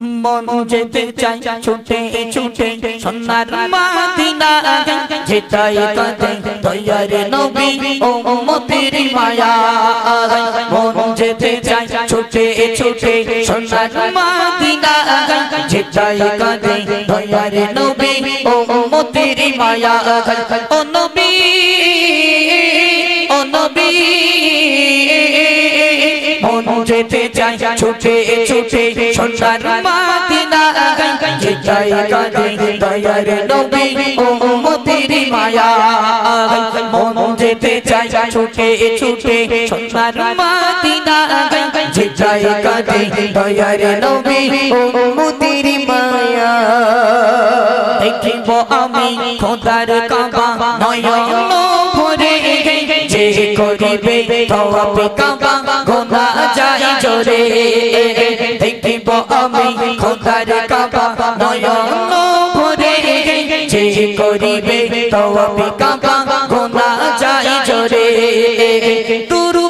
মন যেতে চাই, ছুটে ছুটে, সোনার মাদিনা যেটাই কাঁদে, দয়ার নবী ও মতের মায়া মন যেতে চাই, ছুটে ছুটে, সোনার মাদিনা যেটাই কাঁদে, দয়ার নবী ও মতের মায়া ও নবী ও নবী যেতে চাই ছুটে ছুটে সোনার মাদিনা। যেটাই কাঁদে দয়ার নবী ও মায়া। মন যেতে চাই, ছুটে ছুটে সোনার মাদিনা। যেটাই কাঁদে দয়ার নবী ও মায়া। দেখিব আমি খোদার কাবা নয়ন। করিবে তওয়াবে কাবা গোনা জোরে। দেখিব আমি খোদার কাবা নয়ন ভরে। গোনা যাই জোরে। তুরু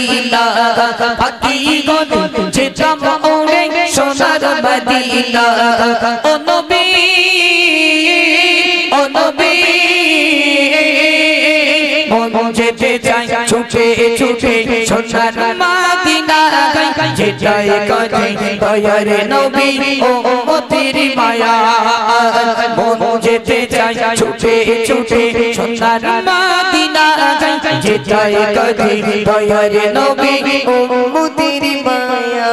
মদিনা পাখি গন যেতাম ওরে সোনার মদিনা ও নবী মন যেতে চাই ছুটে ছুটে সোনার যেটাই কাজে দয়ার নবী ও মতির মায়া।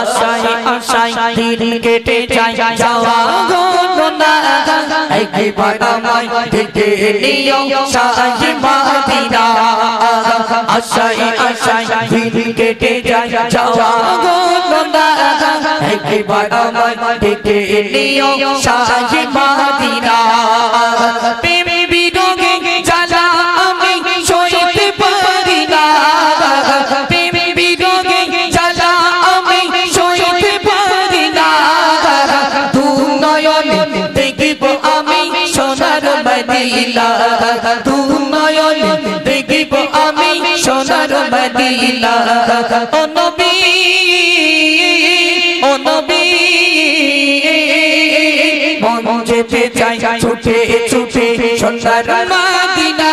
আশায় আশায় দিন কেটে যায়, যাওয়া গো না একবার আমায় দেখে নিও শাহী মাদিনা। আশায় আশায় দিন কেটে যায়, যাওয়া গো না একবার আমায় দেখে নিও শাহী মাদিনা। মদিনা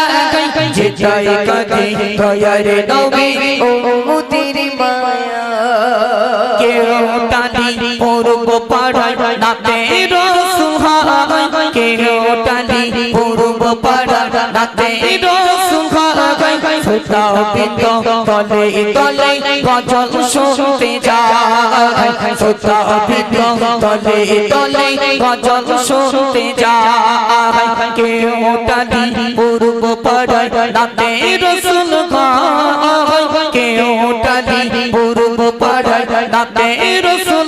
পাড়ায় নাতে কেউ টানি পূর্ব পাড়ায় নাতে রসুহায় সুতা বিন্দ তলে তলে গজল শুনতে যায়। সুতা বিন্দ তলে তলে গজল শুনতে যায়। কেউ টানি পূর্ব পাড়ায় নাতে রসুল গায় কেউ টানি পূর্ব পাড়ায় নাতে রসুল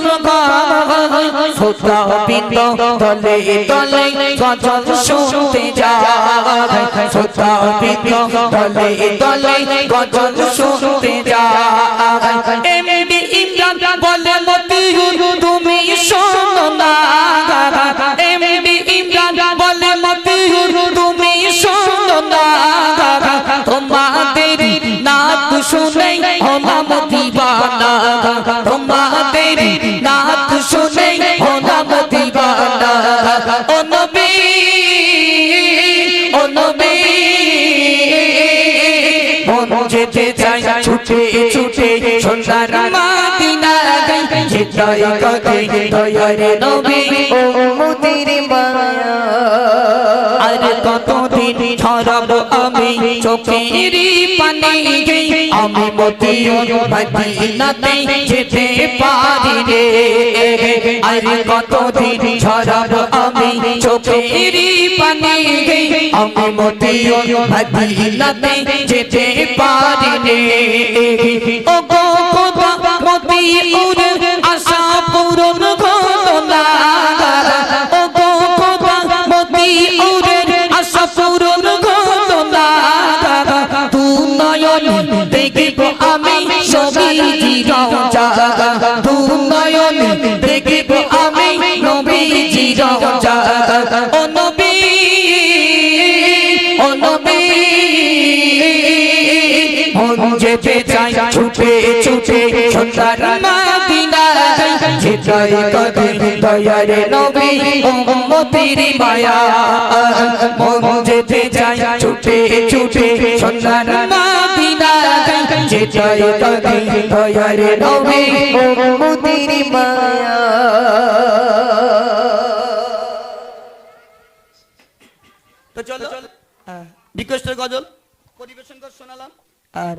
সুতা বিন্দ তলে তলে গজল শুনতে যায়। সুতা বিন্দ তলে তলে গজল শুনতে যায়। এমডি ইমরান বলে, মতিউর তুমি শোনো না। এমডি ইমরান বলে, মতিউর তুমি শোনো না। তোমাদের নাত শুনে হলাম দিবানা তোমাদের নাত শুনে ও নবী ও নবী, মন যেতে চাই ছুটে ছুটে সোনার মাদিনা যেতে দয়ার নবী, ও মুদির মায়া। ছড়াবো আমি চোখের পানি আমি মতিউর মদিনাতে যেতে পারি রে। আর কতদিন ছড়াবো আমি চোখের পানি আমি মতিউর মদিনাতে যেতে পারি রে। ও গো খোদা মতিউর আমি সবই রওজা তু নয়ন দেখিব রোজা ও নবী ও নবী, মন যেতে চাই, ছুটে ছুটে সন্তান মাদিনা যেতাই কদে মায়া। মন যেতে চাই, ছুটে ছুটে মাদিনা যেতাই কদে দয়ারে নবী উম্মতির মায়া তো চলো রিকোয়েস্টের গজল পরিবেশন কর শোনালাম আর